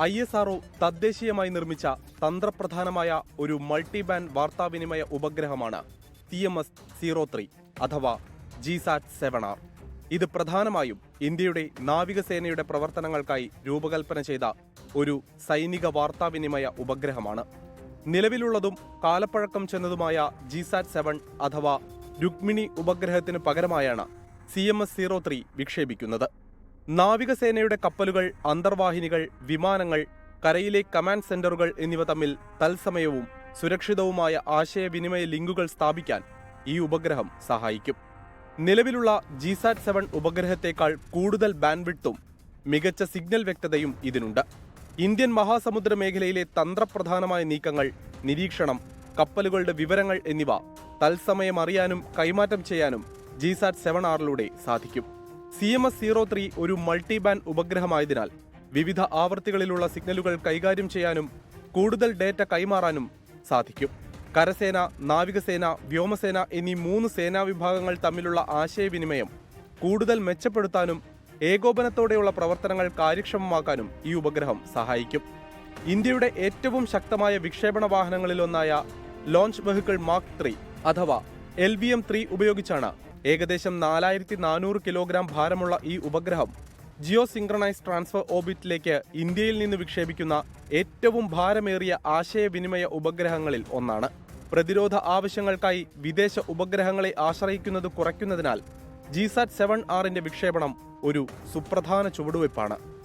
I S R O തദ്ദേശീയമായി നിർമ്മിച്ച തന്ത്രപ്രധാനമായ ഒരു മൾട്ടി ബാൻഡ് വാർത്താവിനിമയ ഉപഗ്രഹമാണ് T M S zero three അഥവാ ജിസാറ്റ് സെവൻ ആർ. ഇത് പ്രധാനമായും ഇന്ത്യയുടെ നാവികസേനയുടെ പ്രവർത്തനങ്ങൾക്കായി രൂപകൽപ്പന ചെയ്ത ഒരു സൈനിക വാർത്താവിനിമയ ഉപഗ്രഹമാണ്. നിലവിലുള്ളതും കാലപ്പഴക്കം ചെന്നതുമായ ജിസാറ്റ് സെവൻ അഥവാ രുക്മിണി ഉപഗ്രഹത്തിന് പകരമായാണ് C M S zero three വിക്ഷേപിക്കുന്നത്. നാവികസേനയുടെ കപ്പലുകൾ അന്തർവാഹിനികൾ വിമാനങ്ങൾ കരയിലെ കമാൻഡ് സെന്ററുകൾ എന്നിവ തമ്മിൽ തത്സമയവും സുരക്ഷിതവുമായ ആശയവിനിമയ ലിങ്കുകൾ സ്ഥാപിക്കാൻ ഈ ഉപഗ്രഹം സഹായിക്കും. നിലവിലുള്ള ജിസാറ്റ് സെവൻ ഉപഗ്രഹത്തേക്കാൾ കൂടുതൽ ബാൻഡ്വിഡ്ത്തും മികച്ച സിഗ്നൽ വ്യക്തതയും ഇതിനുണ്ട്. ഇന്ത്യൻ മഹാസമുദ്ര മേഖലയിലെ തന്ത്രപ്രധാനമായ നീക്കങ്ങൾ നിരീക്ഷണം കപ്പലുകളുടെ വിവരങ്ങൾ എന്നിവ തത്സമയം അറിയാനും കൈമാറ്റം ചെയ്യാനും ജിസാറ്റ് സെവൻ ആറിലൂടെ സാധിക്കും. C M S zero three ഒരു മൾട്ടിബാൻഡ് ഉപഗ്രഹമായതിനാൽ വിവിധ ആവർത്തികളിലുള്ള സിഗ്നലുകൾ കൈകാര്യം ചെയ്യാനും കൂടുതൽ ഡേറ്റ കൈമാറാനും സാധിക്കും. കരസേന നാവികസേന വ്യോമസേന എന്നീ മൂന്ന് സേനാ വിഭാഗങ്ങൾ തമ്മിലുള്ള ആശയവിനിമയം കൂടുതൽ മെച്ചപ്പെടുത്താനും ഏകോപനത്തോടെയുള്ള പ്രവർത്തനങ്ങൾ കാര്യക്ഷമമാക്കാനും ഈ ഉപഗ്രഹം സഹായിക്കും. ഇന്ത്യയുടെ ഏറ്റവും ശക്തമായ വിക്ഷേപണ വാഹനങ്ങളിലൊന്നായ ലോഞ്ച് വെഹിക്കിൾ മാർക്ക് ത്രീ അഥവാ എൽ വി എം ത്രീ ഉപയോഗിച്ചാണ് ഏകദേശം നാലായിരത്തി നാനൂറ് കിലോഗ്രാം ഭാരമുള്ള ഈ ഉപഗ്രഹം ജിയോ സിംഗ്രണൈസ് ട്രാൻസ്ഫർ ഓർബിറ്റിലേക്ക് ഇന്ത്യയിൽ നിന്ന് വിക്ഷേപിക്കുന്ന ഏറ്റവും ഭാരമേറിയ ആശയവിനിമയ ഉപഗ്രഹങ്ങളിൽ ഒന്നാണ്. പ്രതിരോധ ആവശ്യങ്ങൾക്കായി വിദേശ ഉപഗ്രഹങ്ങളെ ആശ്രയിക്കുന്നത് കുറയ്ക്കുന്നതിനാൽ ജിസാറ്റ് സെവൻ ആറിന്റെ വിക്ഷേപണം ഒരു സുപ്രധാന ചുവടുവയ്പ്പാണ്.